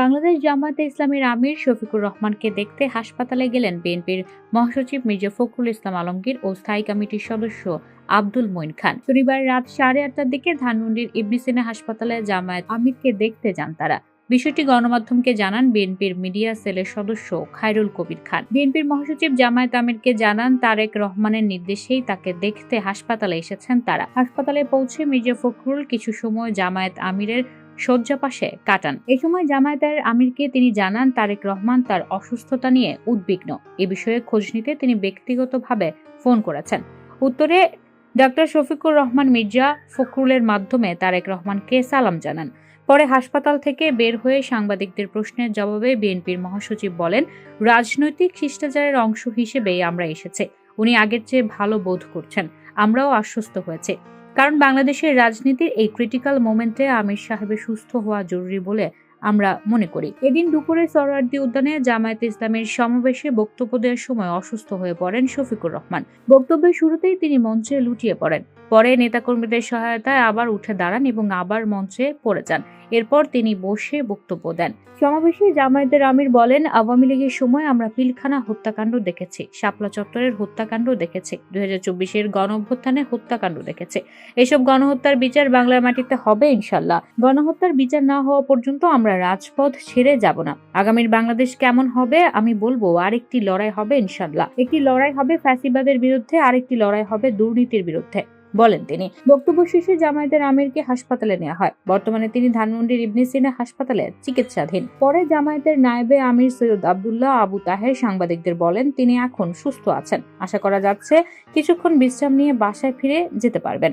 বাংলাদেশ জামায়াতে ইসলামের আমির শফিকুর রহমানকে দেখতে হাসপাতালে গেলেন বিএনপির মহাসচিব মির্জা ফখরুল ইসলাম আলমগীর ও স্থায়ী কমিটির সদস্য আব্দুল মঈন খান। শনিবার রাত সাড়ে আটটার দিকে ধানমন্ডির ইবনে হাসপাতালে জামায়াত আমিরকে দেখতে যান তারা। বিষয়টি গণমাধ্যমকে জানান বিএনপির মিডিয়া সেলের সদস্য খায়রুল কবির খান। বিএনপির মহাসচিব জামায়াত আমিরকে জানান, তারেক রহমানের নির্দেশেই তাকে দেখতে হাসপাতালে এসেছেন তারা। হাসপাতালে পৌঁছে মির্জা ফখরুল কিছু সময় জামায়াত আমিরের শয্যা পাশে কাটান। এই সময় জামায়াতের আমিরকে তিনি জানান, তারেক রহমান তার অসুস্থতা নিয়ে উদ্বিগ্ন। এ বিষয়ে খোঁজ নিতে তিনি ব্যক্তিগতভাবে ফোন করেছেন। উত্তরে ডক্টর শফিকুর রহমান মির্জা ফখরুলের মাধ্যমে তারেক রহমানকে সালাম জানান। পরে হাসপাতাল থেকে বের হয়ে সাংবাদিকদের প্রশ্নের জবাবে বিএনপির মহাসচিব বলেন, রাজনৈতিক শিষ্টাচারের অংশ হিসেবেই আমরা এসেছি। উনি আগের চেয়ে ভালো বোধ করছেন। আমরাও আশ্বস্ত হয়েছে। কারণ বাংলাদেশের রাজনীতির এই ক্রিটিক্যাল মোমেন্টে আমির সাহেবের সুস্থ হওয়া জরুরি বলে আমরা মনে করি। এদিন দুপুরে সরোয়ার্দী উদ্যানে জামায়াত ইসলামের সমাবেশে বক্তব্য দেওয়ার সময় অসুস্থ হয়ে পড়েন শফিকুর রহমান। বক্তব্যের শুরুতেই তিনি মঞ্চে লুটিয়ে পড়েন। পরে নেতাকর্মীদের সহায়তায় আবার উঠে দাঁড়ান এবং আবার মঞ্চে পড়ে যান। এরপর তিনি বসে বক্তব্য দেন। সমাবেশে জামায়াতের আমির বলেন, আওয়ামী লীগের সময় আমরা পিলখানা হত্যাকাণ্ড দেখেছি, শাপলা চত্বরের হত্যাকাণ্ড দেখেছি, দুই হাজার চব্বিশের গণ অভ্যুত্থানে হত্যাকাণ্ড দেখেছে। এসব গণহত্যার বিচার বাংলার মাটিতে হবে ইনশাল্লাহ। গণহত্যার বিচার না হওয়া পর্যন্ত আমরা রাজপথ ছেড়ে যাব না। আগামীর বাংলাদেশ কেমন হবে আমি বলব, আরেকটি লড়াই হবে ইনশাল্লাহ একটি লড়াই হবে ফ্যাসিবাদের বিরুদ্ধে, আরেকটি লড়াই হবে দুর্নীতির বিরুদ্ধে, বলেন তিনি। বক্তব্য শেষে জামায়াতের আমিরকে হাসপাতালে নেওয়া হয়। বর্তমানে তিনি ধানমন্ডির ইবনে সিনা হাসপাতালে চিকিৎসাধীন। পরে জামায়াতের নায়েবে আমির সৈয়দ আবদুল্লাহ আবু তাহের সাংবাদিকদের বলেন, তিনি এখন সুস্থ আছেন। আশা করা যাচ্ছে, কিছুক্ষণ বিশ্রাম নিয়ে বাসায় ফিরে যেতে পারবেন।